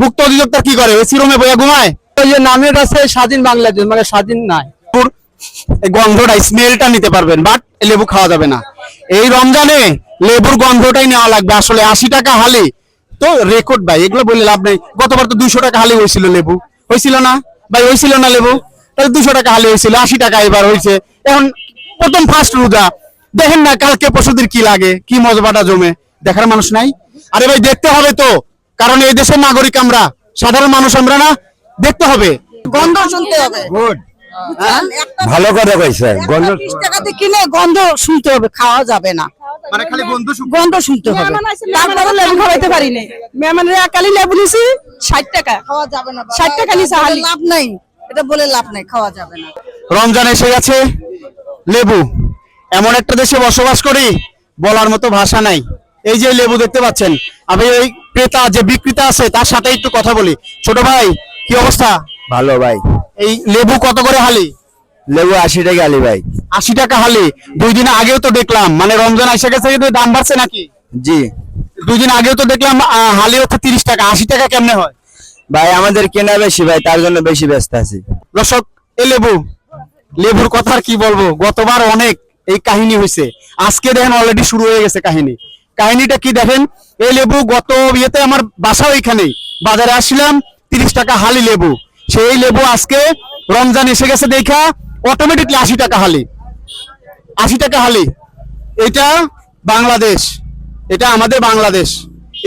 ভুক্ত অধিদপ্তর কি করে? এসি রুমে বইয়া ঘুমায়? ওই যে নামের আছে স্বাধীন বাংলাদেশ মানে স্বাধীন নাই। গন্ধটা স্মেলটা নিতে পারবেন বাট লেবু খাওয়া যাবে না। এই রমজানে লেবুর গন্ধটাই নেওয়া লাগবে আসলে আশি টাকা হালি। তো রেকর্ড ভাই এগুলো বলে লাভ নেই। গতবার তো দুইশো টাকা হালি হয়েছিল লেবু। হয়েছিল না? ভাই হয়েছিল না লেবু? তাহলে দুশো টাকা হালি হয়েছিল আশি টাকা এবার হয়েছে। এখন প্রথম ফার্স্ট রোজা। দেখেন না কালকে পশুদের কি লাগে কি মজবাটা জমে। দেখার মানুষ নাই। আরে ভাই দেখতে হবে তো। কারণ এই দেশের নাগরিক আমরা সাধারণ মানুষ আমরা না দেখতে হবে। গন্ধ শুনতে হবে। গুড ভালো কথা কইছে গন্ধ টাকাতে কিনে গন্ধ শুনতে হবে খাওয়া যাবে না। মানে খালি গন্ধ গন্ধ শুনতে হবে। তারপরে লেবু খাওয়াইতে পারি নাই মেহমানের একালি লেবু নিছি ষাট টাকা। খাওয়া যাবে না 60 টাকা হালি। লাভ নাই। এটা বলে লাভ নাই খাওয়া যাবে না। রমজান এসে গেছে লেবু। এমন একটা দেশে বসবাস করি বলার মতো ভাষা নাই। এই যে লেবু দেখতে পাচ্ছেন আমি এই ক্রেতা যে বিক্রেতা আছে তার সাথে একটু কথা বলি। ছোট ভাই কি অবস্থা? ভালো ভাই। এই লেবু কত করে হালি? লেবু আশি টাকা হালি ভাই। আশি টাকা হালি। দুই দিন আগেও তো দেখলাম মানে রমজান এসে গেছে কিন্তু দাম বাড়ছে নাকি? জি। দুই দিন আগেও তো দেখলাম হালি হচ্ছে তিরিশ টাকা আশি টাকা কেমনে হয়? ভাই আমাদের কেনা বেশি ভাই তার জন্য বেশি ব্যস্ত আছি। দর্শক এই লেবু লেবুর কথা আর কি বলব? গতবার অনেক এই কাহিনী হয়েছে আজকে দেখেন অলরেডি শুরু হয়ে গেছে কাহিনী। কাহিনীটা কি দেখেন? এই লেবু গত ইয়েতে আমার বাসা এখানেই বাজারে আসছিলাম, তিরিশ টাকা হালি লেবু। সেই লেবু আজকে রমজান এসে গেছে দেখা অটোমেটিকলি আশি টাকা হালি। আশি টাকা হালি। এটা বাংলাদেশ। এটা আমাদের বাংলাদেশ।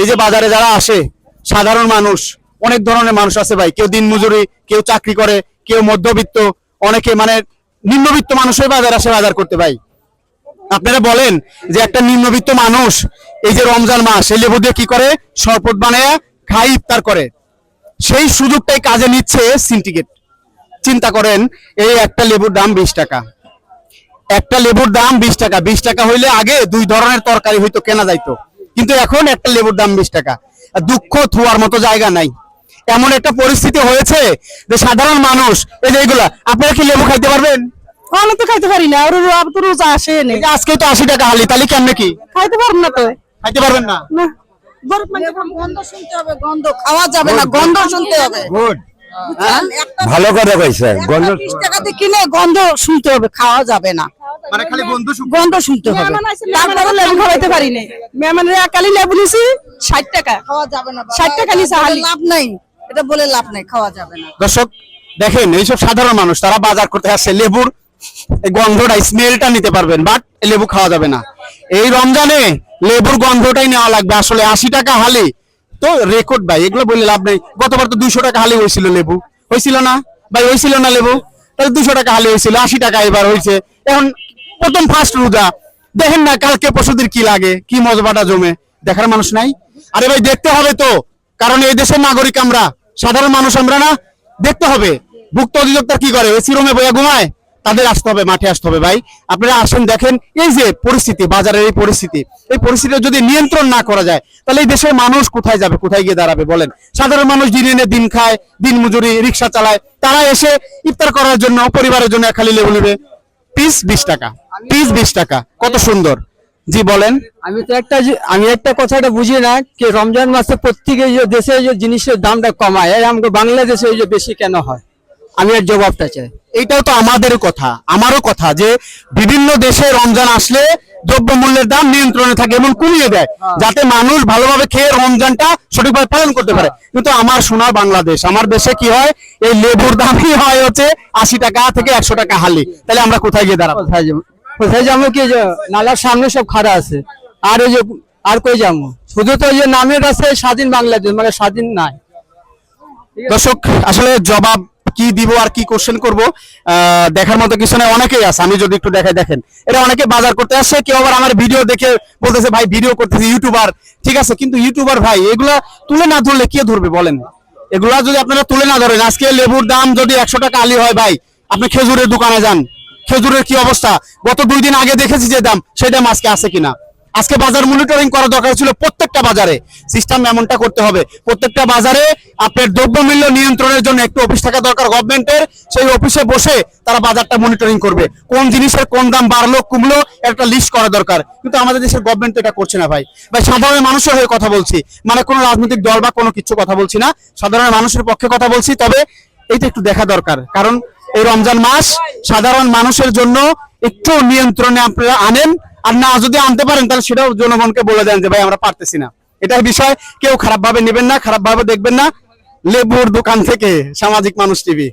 এই যে বাজারে যারা আসে, সাধারণ মানুষ, অনেক ধরনের মানুষ আছে ভাই। কেউ দিনমজুরি, কেউ চাকরি করে, কেউ মধ্যবিত্ত, অনেকে মানে নিম্নবিত্ত মানুষই বাজার আসে বাজার করতে ভাই। আপনারা বলেন যে একটা নিম্নবিত্ত মানুষ এই যে রমজান মাস, এই লেবু দিয়ে কি করে? শরবত বানায় খাই ইফতার করে। সেই সুযোগটাই কাজে নিচ্ছে সিন্ডিকেট চিন্তা করেন, এই একটা লেবুর দাম বিশ টাকা। একটা লেবুর দাম বিশ টাকা। বিশ টাকা হইলে আগে দুই ধরনের তরকারি হয়তো কেনা যাইতো। কিন্তু এখন একটা লেবুর দাম বিশ টাকা। দুঃখ থুয়ার মতো জায়গা নাই। এমন একটা পরিস্থিতি হয়েছে যে সাধারণ মানুষ, এই যে এইগুলা আপনারা কি লেবু খাইতে পারবেন? আমি তো খাইতে পারি না তো রোজা আসে নেই আজকে তো আশি টাকা হালি তাহলে কেমনে কি? খাইতে পারব না তো। খাইতে পারবেন না? না। গরুর মাংস গন্ধ শুনতে হবে গন্ধ খাওয়া যাবে না গন্ধ শুনতে হবে। গুড ভালো কথা কইছে গন্ধ টাকাতে কিনে গন্ধ শুনতে হবে খাওয়া যাবে না। মানে খালি বন্ধু গন্ধ শুনতে হবে। তারপরে লেবু খাওয়াইতে পারি মেহমানের একালি লেবু নিছি ষাট টাকা। খাওয়া যাবে না। 60 টাকা লাভ নাই এটা বলে লাভ নাই খাওয়া যাবে না। দর্শক দেখেন এইসব সাধারণ মানুষ তারা বাজার করতে আসছে লেবুর এই গন্ধটা স্মেলটা নিতে পারবেন বাট লেবু খাওয়া যাবে না। এই রমজানে লেবুর গন্ধটাই নেওয়া লাগবে, আসলে আশি টাকা হালি। তো রেকর্ড ভাই, এগুলো বলে লাভ নেই। গতবার তো দুইশো টাকা হালি হয়েছিল লেবু। হয়েছিল না? ভাই, হয়েছিল না লেবু? তাহলে দুশো টাকা হালি হয়েছিল, আশি টাকা এবার হয়েছে। এখন প্রথম ফার্স্ট রোজা। দেখেন না, কালকে পশুদের কি লাগে, কি মজবাটা জমে। দেখার মানুষ নাই। আরে ভাই, দেখতে হবে তো। কারণ এই দেশের নাগরিক আমরা, সাধারণ মানুষ আমরা না। দেখতে হবে। ভুক্ত অধিদপ্তর কি করে? এসি রুমে বইয়া ঘুমায়? তাদের আসতে হবে মাঠে আসতে হবে ভাই। আপনারা আসেন দেখেন এই যে পরিস্থিতি বাজারের এই পরিস্থিতি এই পরিস্থিতি যদি নিয়ন্ত্রণ না করা যায় তাহলে এই দেশের মানুষ কোথায় যাবে কোথায় গিয়ে দাঁড়াবে বলেন? সাধারণ মানুষ দিন এনে দিন খায় দিন মজুরি রিক্সা চালায় তারা এসে ইফতার করার জন্য পরিবারের জন্য এক খালি লেবু নেবে। পিস বিশ টাকা পিস বিশ টাকা কত সুন্দর। জি বলেন। আমি তো একটা আমি একটা কথাটা বুঝি না যে রমজান মাসে প্রত্যেকে যে দেশে যে জিনিসের দামটা কমায় আমাকে বাংলাদেশে এই যে বেশি কেন হয়? আমি এর জবাবটা চাই। এইটাও তো আমাদেরও কথা আমারও কথা যে বিভিন্ন দেশে রমজান আসলে দ্রব্যমূল্যের দাম নিয়ন্ত্রণে থাকে এবং কমিয়ে দেয় যাতে মানুষ ভালোভাবে খেয়ে রমজানটা সঠিকভাবে পালন করতে পারে। কিন্তু আমার সোনার বাংলাদেশ আমার দেশে কি হয়? এই লেবুর দামই হয় হচ্ছে আশি টাকা থেকে একশো টাকা হালি। তাহলে আমরা কোথায় গিয়ে দাঁড়াবো? কোথায় যাব? কোথায় যাব কি নালার সামনে সব খাড়া আছে। আর ওই যে আর কই যাব? শুধু তো যে নামের আছে স্বাধীন বাংলাদেশ মানে স্বাধীন নাই। দর্শক আসলে জবাব কি দিব আর কি কোশ্চেন করব দেখার মতো কিছু না অনেকেই আছে, আমি যদি একটু দেখাই, দেখেন। এটা অনেকে বাজার করতে আসে, কেউ আবার আমার ভিডিও দেখে বলতেছে, ভাই ভিডিও করতেছে ইউটিউবার ঠিক আছে, কিন্তু ইউটিউবার ভাই, এগুলা তুলে না ধরলে কে ধরবে বলেন? এগুলা যদি আপনারা তুলে না ধরেন, আজকে লেবুর দাম যদি একশো টাকা আলি হয়, ভাই, আপনি খেজুরের দোকানে যান। খেজুরের কি অবস্থা? গত দুই দিন আগে দেখেছি যে দাম, সেই দাম আজকে আছে কিনা? আজকে বাজার মনিটরিং করা দরকার ছিল প্রত্যেকটা বাজারে। সিস্টেম এমনটা করতে হবে। প্রত্যেকটা বাজারে আপনার দ্রব্যমূল্য নিয়ন্ত্রণের জন্য একটু অফিস থাকা দরকার গভর্নমেন্টের সেই অফিসে বসে তারা বাজারটা মনিটরিং করবে। কোন জিনিসের কোন দাম বাড়লো, কমলো, একটা লিস্ট করা দরকার। কিন্তু আমাদের দেশের গভর্নমেন্ট এটা করছে না ভাই। ভাই, সাধারণ মানুষের হয়ে কথা বলছি। মানে কোনো রাজনৈতিক দল বা কোনো কিছু কথা বলছি না। সাধারণ মানুষের পক্ষে কথা বলছি, তবে এইটা একটু দেখা দরকার। কারণ এই রমজান মাস সাধারণ মানুষের জন্য একটু নিয়ন্ত্রণে আপনারা আনেন। আর না যদি আনতে পারেন, তাহলে সেটাও জনগণকে বলে দেন যে, ভাই, আমরা পারতেছি না। এটার বিষয় কেউ খারাপভাবে নেবেন না, খারাপভাবে দেখবেন না। লেবুর দোকান থেকে সামাজিক মানুষ টিভি।